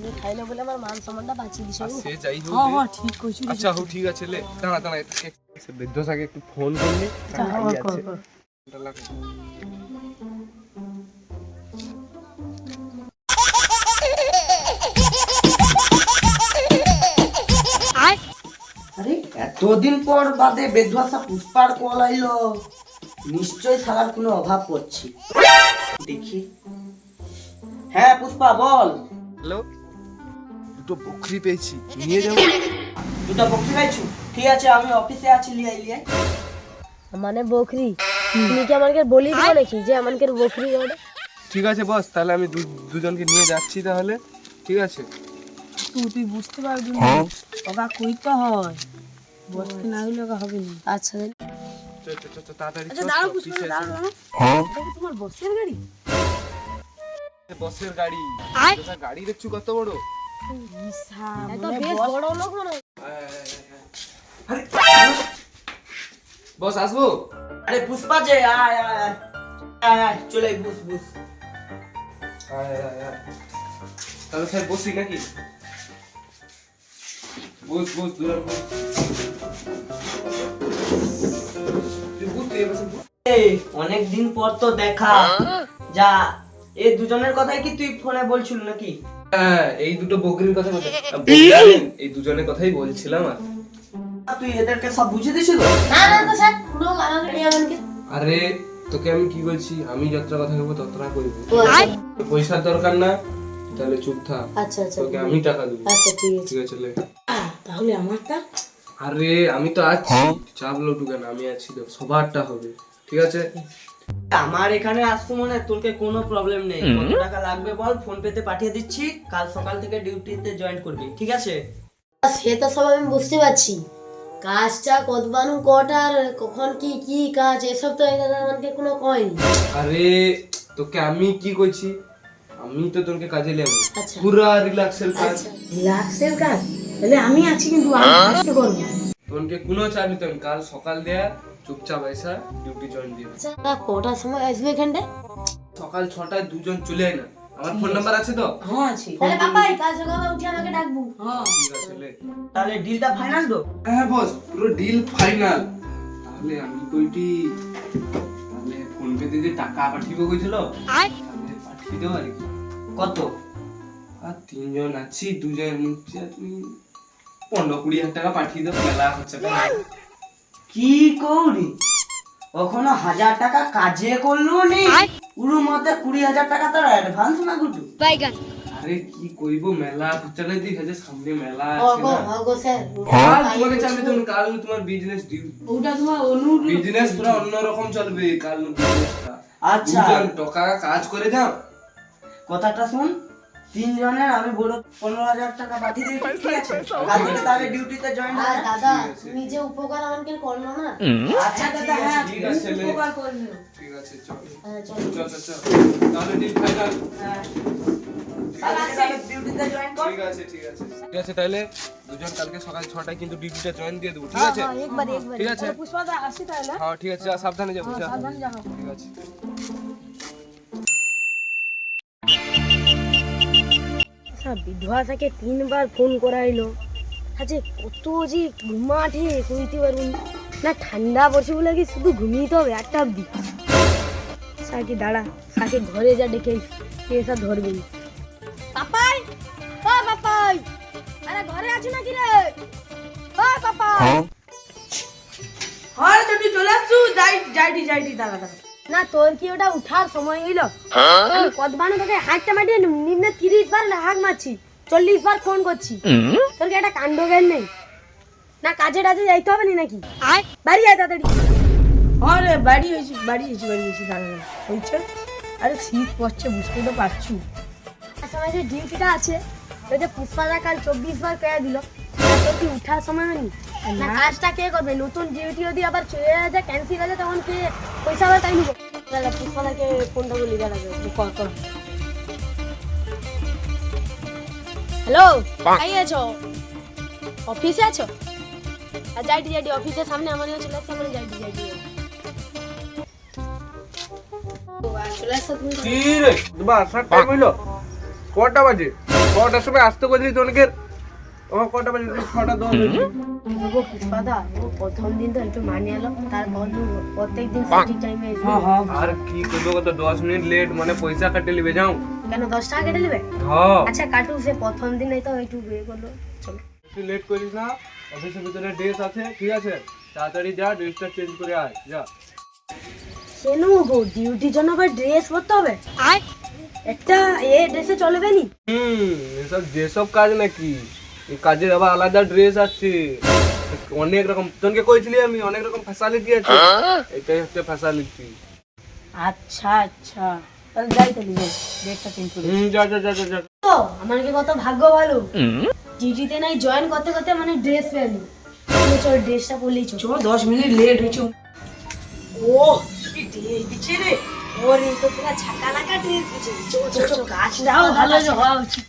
তুমি খাইলে বলে আমার মান সম্মানটা বাঁচিয়ে দিছো। সে যাই হোক হ্যাঁ হ্যাঁ ঠিক কইছি আচ্ছা হোক ঠিক আছে লে। দাঁড়া দাঁড়া এটাকে বৃদ্ধসাকে একটু ফোন করলি আচ্ছা, হ্যাঁ, কর, কর। ফোনটা লাগা। আরে এতদিন পর বাদে বেদভাষা পুষ্পার কল আইলো। নিশ্চয় শালার কোনো অভাব পড়ছি। দেখি। হ্যাঁ পুষ্পা বল। হ্যালো? দুটো বকরি পেয়েছি। নিয়ে যাব। দুটো বকরি পাইছো ঠিক আছে আমি অফিসে আছি লিয়াই লিয়াই। মানে বকরি? তুমি কি আমাকে বলি দিও নাকি যে আমাকে বকরি ওটা ঠিক আছে বস তাহলে আমি দু- দুজনকে নিয়ে যাচ্ছি তাহলে। ঠিক আছে। তুই তুই বুঝতে পারবি না। ওগা কই তো হয়? বসতে না হইলে ওকা হবে না। আচ্ছা তাড়াতাড়ি আচ্ছা কি তোমার বসের গাড়ি? বসের গাড়ি। গাড়ি দেখছ কত বড়? বস- বড় লোক। আরে, বস আসব? আরে পুষ্পা যে আয় আয় আয়। আয় আয় চলে বুস বুস। আয়, আয়, আয়। তাহলে স্যার বসি নাকি? বস বস অনেক দিন পর তো দেখা। যা এই দুজনের কথাই কি তুই ফোনে বলছিল নাকি? হ্যাঁ এই দুটো বকরির কথা বলতে এই দুজনের কথাই বলছিলাম আর। তুই এদেরকে সব বুঝে দিছিল না না তো স্যার আমাকে। আরে তোকে আমি কি বলছি? আমি যতটা কথা বলব ততটা করব। আচ্ছা। পয়সার দরকার না তাহলে চুপ থাক। আচ্ছা আচ্ছা তোকে আমি টাকা দেবো। আচ্ছা ঠিক আছে। ঠিক আছে। তাহলে আমারটা? আরে আমি তো আছি। চাপ লোটু কেন আমি আছি তো সবারটা হবে। ঠিক আছে? আমার এখানে আসতো মনে তোরকে কোনো প্রবলেম নেই। কত টাকা লাগবে বল ফোন পেতে পাঠিয়ে দিচ্ছি। কাল সকাল থেকে ডিউটিতে জয়েন করবি ঠিক আছে? সে তো সব আমি বুঝতে পারছি। কাজটা কতবানু কটা আর কখন কি কি কাজ এসব তো আমাকে কোনো কয়নি আরে তোকে আমি কি করছি আমি তো তোকে কাজে নেব আচ্ছা। পুরা রিল্যাক্সের কাজ। আচ্ছা রিল্যাক্সের কাজ? তাহলে আমি আছি কিন্তু আমি করব তোকে কোনো চাপ নিতে কাল সকাল দেয়া চুপচাপ আইসা ডিউটি জয়েন দিয়ে আচ্ছা তা কটার সময় আসবে এখানটায়? সকাল ছটায় দুজন চলে আয় না। আমার ফোন নাম্বার আছে তো? হ্যাঁ আছি। তাহলে পাপাই কাল সকালে উঠে আমাকে ডাকবো। হ্যাঁ। ঠিক আছে লে। তাহলে ডিলটা ফাইনাল তো? হ্যাঁ বস পুরো ডিল ফাইনাল তাহলে আমি কইটি তাহলে ফোন পে দিয়ে টাকা পাঠিয়ে কইছিল তাহলে পাঠিয়ে দেবো আর কি। কত? আর তিনজন আছি দুজন তুমি পনেরো কুড়ি হাজার টাকা পাঠিয়ে দেবো মেলা হচ্ছে। কি কৌরি? কখনো হাজার টাকা কাজে করল নি? পুরো মতে কুড়ি হাজার টাকা তোর অ্যাডভান্স না গুটু? বাইগান। আরে কি কইব মেলা খরচাটা দিই আছে সামনে মেলা আছে গো না। ও স্যার কাল তোমাকে চাইলে তুমি কাল তোমার বিজনেস ডিউ ওটা তোমার অনুর বিজনেস পুরো অন্যরকম চলবে কাল আচ্ছা। টাকা কাজ করে যাও। কথাটা শুন তিনজনের আমি বড় পনেরো হাজার টাকা পাঠিয়ে দিয়েছি ঠিক আছে? কাল থেকে তাহলে ডিউটিতে জয়েন আর দাদা যে উপকার আমাকে করল না? আচ্ছা দাদা ঠিক হ্যাঁ আছে ঠিক আছে উপকার করল ঠিক আছে চল। হ্যাঁ, চল চল। তাহলে ডিল ফাইনাল হ্যাঁ। ঠিক আছে ঠিক আছে। ঠিক আছে তাহলে দুজন কালকে সকাল ছটায় কিন্তু ডিউটিটা জয়েন দিয়ে দেবো ঠিক আছে? হ্যাঁ, একবার একবার। ঠিক আছে পুষ্পা আসি তাহলে। হ্যাঁ ঠিক আছে সাবধানে যাব সাবধানে যাব। ঠিক আছে। আচ্ছা বিধবা থেকে তিনবার ফোন করাইলো। আচ্ছা কত যে ঘুমাঠে কইতে পারুন না। ঠান্ডা পড়ছে বলে কি শুধু ঘুমিয়ে তো হবে? একটা অব্দি সাকি দাঁড়া সাকে ঘরে যা ডেকে কে এসা ধরবে পাপাই! ও পাপাই! আরে ঘরে আছো নাকি রে? ও পাপাই! হ্যাঁ। তো তুই চলে আসছু যাই যাইটি যাইটি দাঁড়া দাঁড়া। না তোর কি ওটা উঠার সময় হইল? আমি কতবার তোকে মাটিয়ে নিম্নে তিরিশ বার হাঁক মারছি চল্লিশ বার ফোন করছি। তোর কি একটা কাণ্ড জ্ঞান নেই? না কাজে টাজে যাইতে হবে নি নাকি? আয়। বাড়ি আয় তাড়াতাড়ি। হ্যাঁ রে বাড়ি হয়েছি বাড়ি হয়েছি বাড়ি হয়েছি দাঁড়া হয়েছে? আরে শীত পড়ছে বুঝতে তো পারছু। সময় যে ডিউটিটা আছে ওই যে পুষ্পাদা কাল চব্বিশ বার পেয়ে দিল। তোর কি উঠার সময় হয়নি? না। কাজটা কে করবে? নতুন ডিউটি যদি আবার চলে যায় ক্যান্সেল হয়ে যায় তখন কে পয়সা আবার তাই নিব? ফোনটা বলি কল কর। হ্যালো কাই আছো? অফিসে আছো? আর যাইটি যাইটি অফিসের সামনে আমাদের চলে আসছে আমাদের যাইটি যাইটি। কটা বাজে? কটার সময় আসতে বলছিস তোনকে ও কটা বাজে? ছটা দশ হয়েছে। দেখো পুষ্পাদা ও প্রথম দিন তো একটু মানিয়ে এলো তারপর প্রত্যেক দিন ঠিক টাইমে হ্যাঁ হ্যাঁ। আর কি করব কত দশ মিনিট লেট মানে পয়সা কাটে নিবে যাও। কেন দশ টাকা কেটে নেবে হ্যাঁ। আচ্ছা কাটু সে প্রথম দিন তো একটু বিয়ে করল চলো। তুই লেট করিস না অফিসের ভিতরে ড্রেস আছে ঠিক আছে? তাড়াতাড়ি যা ড্রেসটা চেঞ্জ করে আয় যা। কেন গো ডিউটির জন্য আবার ড্রেস পরতে হবে? একটা এ ড্রেসে চলবে নি? হুম এসব যেসব কাজ নাকি? কাজের আবার আলাদা ড্রেস আছে। অনেক রকম। তোকে কইছিলি আমি অনেক রকম ফ্যাসিলিটি আছে। এটাই হচ্ছে ফ্যাসিলিটি আচ্ছা আচ্ছা। তাহলে যাই তাহলে যাই। ডেটটা চেঞ্জ করে হুম যা যা যা যা তো আমার কি কত ভাগ্য ভালো? ডিউটিতে নাই জয়েন করতে করতে মানে ড্রেস পেল চল ড্রেসটা পরলেই চল। চো দশ মিনিট লেট হয়েছে। ও কি ডেট দিচ্ছে রে? ওর এই তো পুরো ছাকা লাগা ড্রেস দিচ্ছে। চল চল চল কাজটাও ভালো হওয়া উচিত।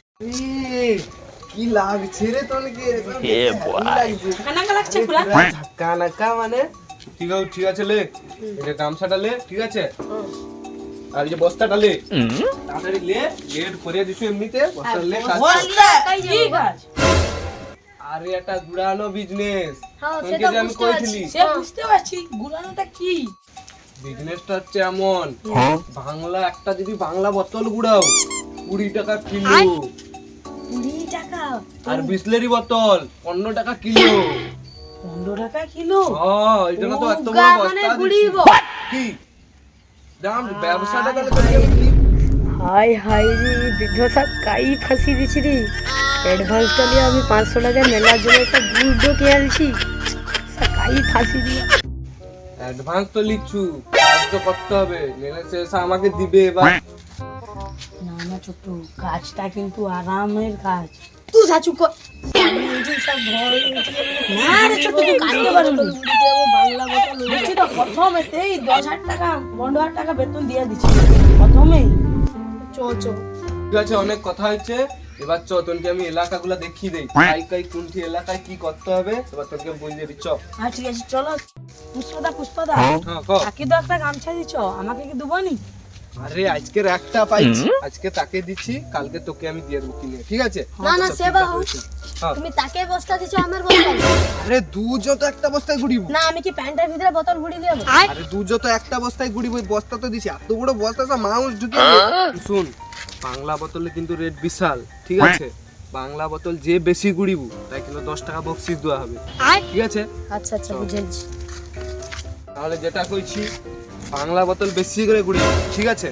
কি লাগছে রে তোকে কানাকা লাগছে? পুরা ধাক্কা মানে? ঠিক আছে ঠিক আছে লে। এটা গামছাটা লে ঠিক আছে? আর এই যে বস্তাটা লে। তাড়াতাড়ি লে লেট করে দিছো এমনিতে বস্তা লে। বস্তা কি কাজ আরে একটা গুড়ানো বিজনেস হ্যাঁ, তোকে সেটা যে আমি কইছিলি সে বুঝতে পারছি গুলানোটা কি? বিজনেসটা হচ্ছে এমন। বাংলা একটা যদি বাংলা বোতল গুড়াও কুড়ি টাকা কিলো। কুড়ি টাকা। আর বিসলেরি বোতল পনেরো টাকা কিলো। পনেরো টাকা কিলো? হ্যাঁ এই জন্য তো এত বড় মানে বস্তা কি? দাম ব্যবসাটা তাহলে হাই হাই রে বিধ্বসা কাই ফাঁসি দিছি রে। অ্যাডভান্সটা নিয়ে আমি পাঁচশো টাকা মেলার জন্য একটা গুড় কিনে আনছি। কাই ফাঁসি দিয়ে অ্যাডভান্স তো লিখছু কাজ তো করতে হবে। মেলে এসে আমাকে দিবে এবার। ছোট্ট কাজটা কিন্তু আরামের কাজ। তুই সাচু কর। না রে ছোট্ট কাটতে পারবি বাংলা বোতল দিচ্ছি তো প্রথমেতেই দশ হাজার টাকা পনেরো হাজার টাকা বেতন দিয়ে দিচ্ছি। প্রথমেই। চো চো। ঠিক আছে অনেক কথা হচ্ছে এবার চ তোকে আমি এলাকাগুলো দেখিয়ে দেই। কাই কাই কোনটি এলাকায় কি করতে হবে? এবার তোকে বুঝিয়ে দিচ্ছ হ্যাঁ ঠিক আছে চলো। পুষ্পদা পুষ্পদা। হ্যাঁ তো একটা গামছা দিচ্ছ। আমাকে কি দেবো নি? আরে আজকের একটা পাইছি আজকে তাকে দিচ্ছি কালকে তোকে আমি দিয়ে দেবো কিনে। ঠিক আছে? না না সব সেবা। হ্যাঁ। তুমি তাকে বস্তা দিছো আমার বস্তা আরে দুজো তো একটা বস্তায় গুড়িব না আমি কি প্যান্টের ভিতরে বোতল ঘুরি দিয়ে আরে দুজো তো একটা বস্তায় গুড়িব ওই বস্তা তো দিছি। এত বড় বস্তা সব মাউস ঢুকে শুন বাংলা বোতলে কিন্তু রেট বিশাল ঠিক আছে? বাংলা বোতল যে বেশি গুড়িব তাই কিন্তু দশ টাকা বকশিস দেওয়া হবে। ঠিক আছে? আচ্ছা আচ্ছা বুঝেছি তাহলে যেটা কইছি বাংলা বোতল বেশি করে গুড়ি। ঠিক আছে?